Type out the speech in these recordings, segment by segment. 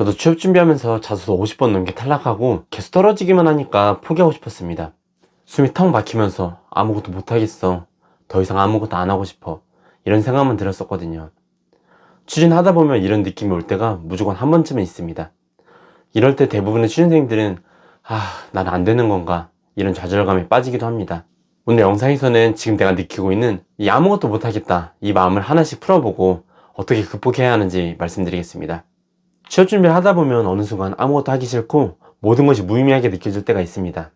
저도 취업 준비하면서 자소서 50번 넘게 탈락하고 계속 떨어지기만 하니까 포기하고 싶었습니다. 숨이 턱 막히면서 아무것도 못하겠어. 더 이상 아무것도 안 하고 싶어. 이런 생각만 들었었거든요. 추진하다 보면 이런 느낌이 올 때가 무조건 한 번쯤은 있습니다. 이럴 때 대부분의 취준생들은 아, 난 안 되는 건가? 이런 좌절감에 빠지기도 합니다. 오늘 영상에서는 지금 내가 느끼고 있는 이 아무것도 못하겠다 이 마음을 하나씩 풀어보고 어떻게 극복해야 하는지 말씀드리겠습니다. 취업 준비를 하다 보면 어느 순간 아무것도 하기 싫고 모든 것이 무의미하게 느껴질 때가 있습니다.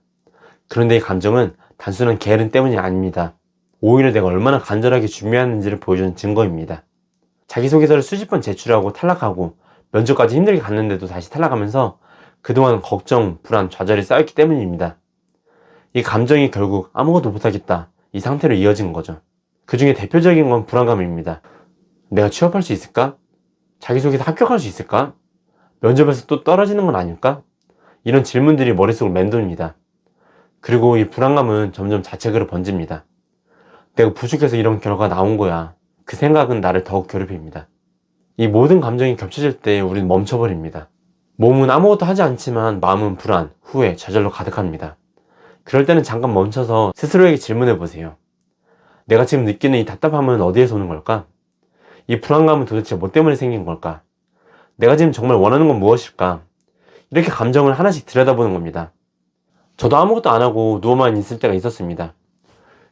그런데 이 감정은 단순한 게으름 때문이 아닙니다. 오히려 내가 얼마나 간절하게 준비하는지를 보여주는 증거입니다. 자기소개서를 수십 번 제출하고 탈락하고 면접까지 힘들게 갔는데도 다시 탈락하면서 그동안 걱정, 불안, 좌절이 쌓였기 때문입니다. 이 감정이 결국 아무것도 못하겠다 이 상태로 이어진 거죠. 그 중에 대표적인 건 불안감입니다. 내가 취업할 수 있을까? 자기소개서 합격할 수 있을까? 면접에서 또 떨어지는 건 아닐까? 이런 질문들이 머릿속을 맴돕니다. 그리고 이 불안감은 점점 자책으로 번집니다. 내가 부족해서 이런 결과가 나온 거야. 그 생각은 나를 더욱 괴롭힙니다. 이 모든 감정이 겹쳐질 때 우리는 멈춰버립니다. 몸은 아무것도 하지 않지만 마음은 불안, 후회, 좌절로 가득합니다. 그럴 때는 잠깐 멈춰서 스스로에게 질문해 보세요. 내가 지금 느끼는 이 답답함은 어디에서 오는 걸까? 이 불안감은 도대체 뭐 때문에 생긴 걸까? 내가 지금 정말 원하는 건 무엇일까? 이렇게 감정을 하나씩 들여다보는 겁니다. 저도 아무것도 안 하고 누워만 있을 때가 있었습니다.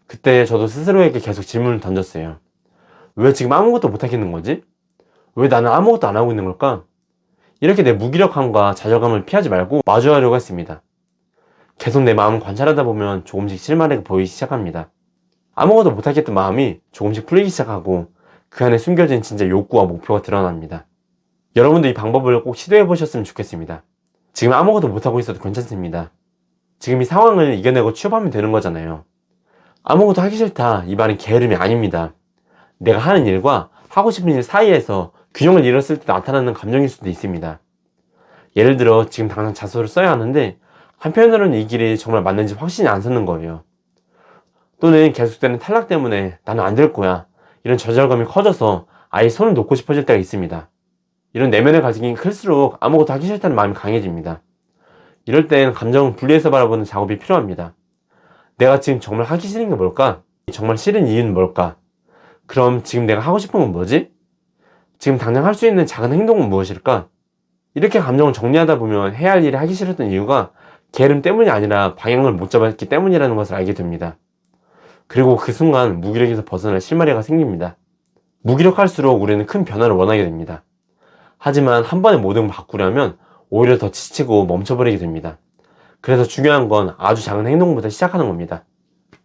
그때 저도 스스로에게 계속 질문을 던졌어요. 왜 지금 아무것도 못 하겠는 거지? 왜 나는 아무것도 안 하고 있는 걸까? 이렇게 내 무기력함과 좌절감을 피하지 말고 마주하려고 했습니다. 계속 내 마음을 관찰하다 보면 조금씩 실마리가 보이기 시작합니다. 아무것도 못하겠던 마음이 조금씩 풀리기 시작하고 그 안에 숨겨진 진짜 욕구와 목표가 드러납니다. 여러분도 이 방법을 꼭 시도해 보셨으면 좋겠습니다. 지금 아무것도 못하고 있어도 괜찮습니다. 지금 이 상황을 이겨내고 취업하면 되는 거잖아요. 아무것도 하기 싫다. 이 말은 게으름이 아닙니다. 내가 하는 일과 하고 싶은 일 사이에서 균형을 잃었을 때 나타나는 감정일 수도 있습니다. 예를 들어 지금 당장 자소를 써야 하는데 한편으로는 이 길이 정말 맞는지 확신이 안 서는 거예요. 또는 계속되는 탈락 때문에 나는 안 될 거야. 이런 좌절감이 커져서 아예 손을 놓고 싶어질 때가 있습니다. 이런 내면의 가식이 클수록 아무것도 하기 싫다는 마음이 강해집니다. 이럴 땐 감정을 분리해서 바라보는 작업이 필요합니다. 내가 지금 정말 하기 싫은 게 뭘까? 정말 싫은 이유는 뭘까? 그럼 지금 내가 하고 싶은 건 뭐지? 지금 당장 할 수 있는 작은 행동은 무엇일까? 이렇게 감정을 정리하다 보면 해야 할 일이 하기 싫었던 이유가 게으름 때문이 아니라 방향을 못 잡았기 때문이라는 것을 알게 됩니다. 그리고 그 순간 무기력에서 벗어날 실마리가 생깁니다. 무기력할수록 우리는 큰 변화를 원하게 됩니다. 하지만 한 번에 모든 걸 바꾸려면 오히려 더 지치고 멈춰버리게 됩니다. 그래서 중요한 건 아주 작은 행동부터 시작하는 겁니다.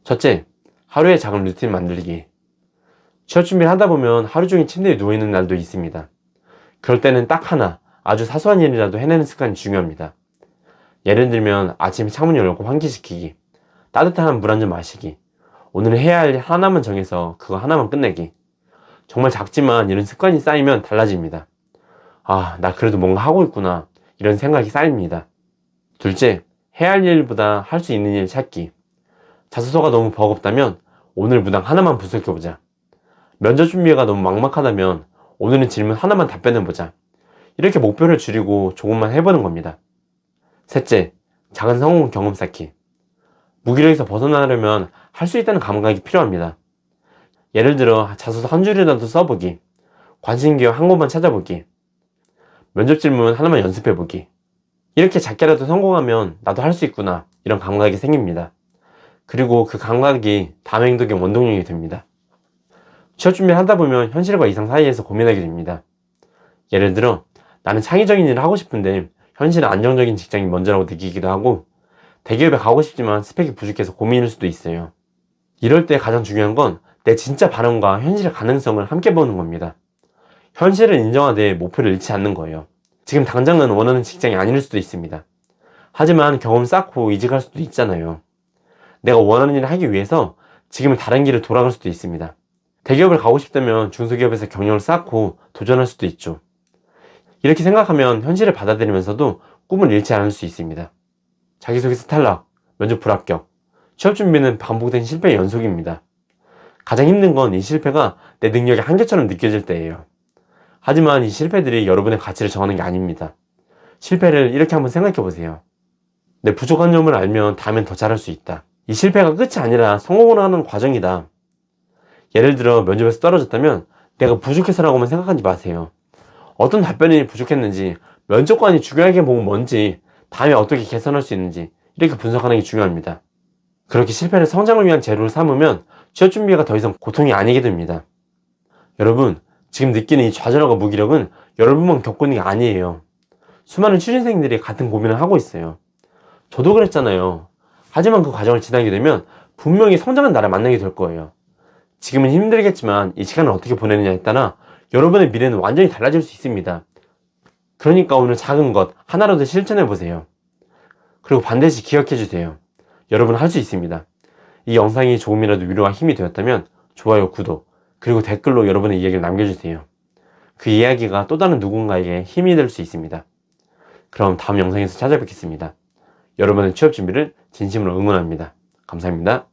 첫째, 하루의 작은 루틴 만들기. 취업 준비를 하다 보면 하루 종일 침대에 누워있는 날도 있습니다. 그럴 때는 딱 하나, 아주 사소한 일이라도 해내는 습관이 중요합니다. 예를 들면 아침에 창문 열고 환기시키기, 따뜻한 물 한 잔 마시기, 오늘 해야 할일 하나만 정해서 그거 하나만 끝내기. 정말 작지만 이런 습관이 쌓이면 달라집니다. 아, 나 그래도 뭔가 하고 있구나. 이런 생각이 쌓입니다. 둘째, 해야 할 일보다 할 수 있는 일 찾기. 자소서가 너무 버겁다면 오늘 문항 하나만 분석해보자. 면접 준비가 너무 막막하다면 오늘은 질문 하나만 답변해보자. 이렇게 목표를 줄이고 조금만 해보는 겁니다. 셋째, 작은 성공 경험 쌓기. 무기력에서 벗어나려면 할 수 있다는 감각이 필요합니다. 예를 들어 자소서 한 줄이라도 써보기, 관심 기업 한 곳만 찾아보기, 면접 질문 하나만 연습해 보기. 이렇게 작게라도 성공하면 나도 할 수 있구나 이런 감각이 생깁니다. 그리고 그 감각이 다음 행동의 원동력이 됩니다. 취업 준비를 하다 보면 현실과 이상 사이에서 고민하게 됩니다. 예를 들어 나는 창의적인 일을 하고 싶은데 현실은 안정적인 직장이 먼저라고 느끼기도 하고 대기업에 가고 싶지만 스펙이 부족해서 고민일 수도 있어요. 이럴 때 가장 중요한 건 내 진짜 바람과 현실의 가능성을 함께 보는 겁니다. 현실을 인정하되 목표를 잃지 않는 거예요. 지금 당장은 원하는 직장이 아닐 수도 있습니다. 하지만 경험 쌓고 이직할 수도 있잖아요. 내가 원하는 일을 하기 위해서 지금은 다른 길을 돌아갈 수도 있습니다. 대기업을 가고 싶다면 중소기업에서 경력을 쌓고 도전할 수도 있죠. 이렇게 생각하면 현실을 받아들이면서도 꿈을 잃지 않을 수 있습니다. 자기소개서 탈락, 면접 불합격, 취업 준비는 반복된 실패의 연속입니다. 가장 힘든 건 이 실패가 내 능력의 한계처럼 느껴질 때예요. 하지만 이 실패들이 여러분의 가치를 정하는 게 아닙니다. 실패를 이렇게 한번 생각해 보세요. 내 부족한 점을 알면 다음엔 더 잘할 수 있다. 이 실패가 끝이 아니라 성공을 하는 과정이다. 예를 들어 면접에서 떨어졌다면 내가 부족해서라고만 생각하지 마세요. 어떤 답변이 부족했는지, 면접관이 중요하게 보면 뭔지, 다음에 어떻게 개선할 수 있는지 이렇게 분석하는 게 중요합니다. 그렇게 실패를 성장을 위한 재료를 삼으면 취업 준비가 더 이상 고통이 아니게 됩니다. 여러분, 지금 느끼는 이 좌절과 무기력은 여러분만 있는 게 아니에요. 수많은 취준생들이 같은 고민을 하고 있어요. 저도 그랬잖아요. 하지만 그 과정을 지나게 되면 분명히 성장한 나를 만나게 될 거예요. 지금은 힘들겠지만 이 시간을 어떻게 보내느냐에 따라 여러분의 미래는 완전히 달라질 수 있습니다. 그러니까 오늘 작은 것 하나라도 실천해 보세요. 그리고 반드시 기억해 주세요. 여러분 할 수 있습니다. 이 영상이 조금이라도 위로와 힘이 되었다면 좋아요, 구독, 그리고 댓글로 여러분의 이야기를 남겨주세요. 그 이야기가 또 다른 누군가에게 힘이 될 수 있습니다. 그럼 다음 영상에서 찾아뵙겠습니다. 여러분의 취업 준비를 진심으로 응원합니다. 감사합니다.